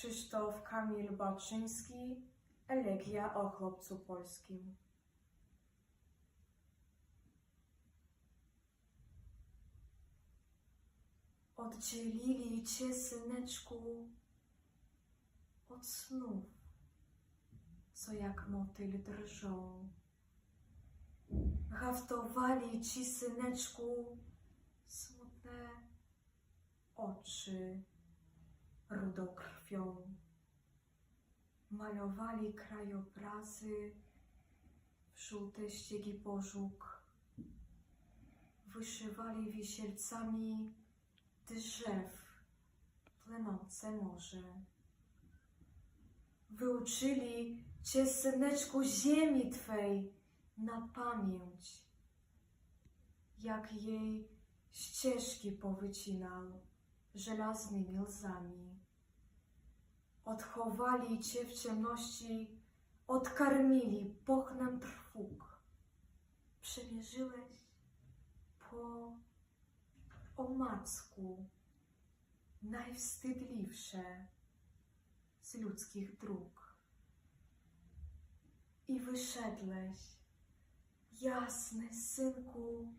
Krzysztof Kamil Baczyński, Elegia o chłopcu polskim. Oddzielili cię, syneczku, od snów, co jak motyl drżą. Haftowali ci, syneczku, smutne oczy rudą krwią. Malowali krajobrazy w żółte ściegi pożółk. Wyszywali wisielcami drzew płynące morze. Wyuczyli cię, syneczku, ziemi twej na pamięć, jak jej ścieżki powycinał żelaznymi łzami. Odchowali cię w ciemności, odkarmili pochnem trwóg. Przemierzyłeś po omacku najwstydliwsze z ludzkich dróg. I wyszedłeś, jasny synku,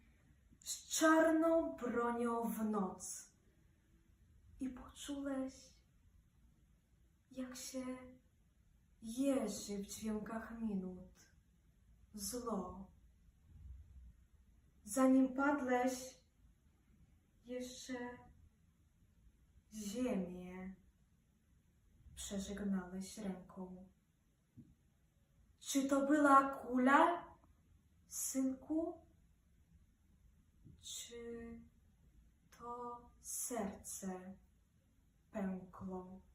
z czarną bronią w noc. I poczułeś, jak się jeży w dźwiękach minut zło. Zanim padłeś, jeszcze ziemię przeżegnałeś ręką. Czy to była kula, synku? Czy to serce pękło?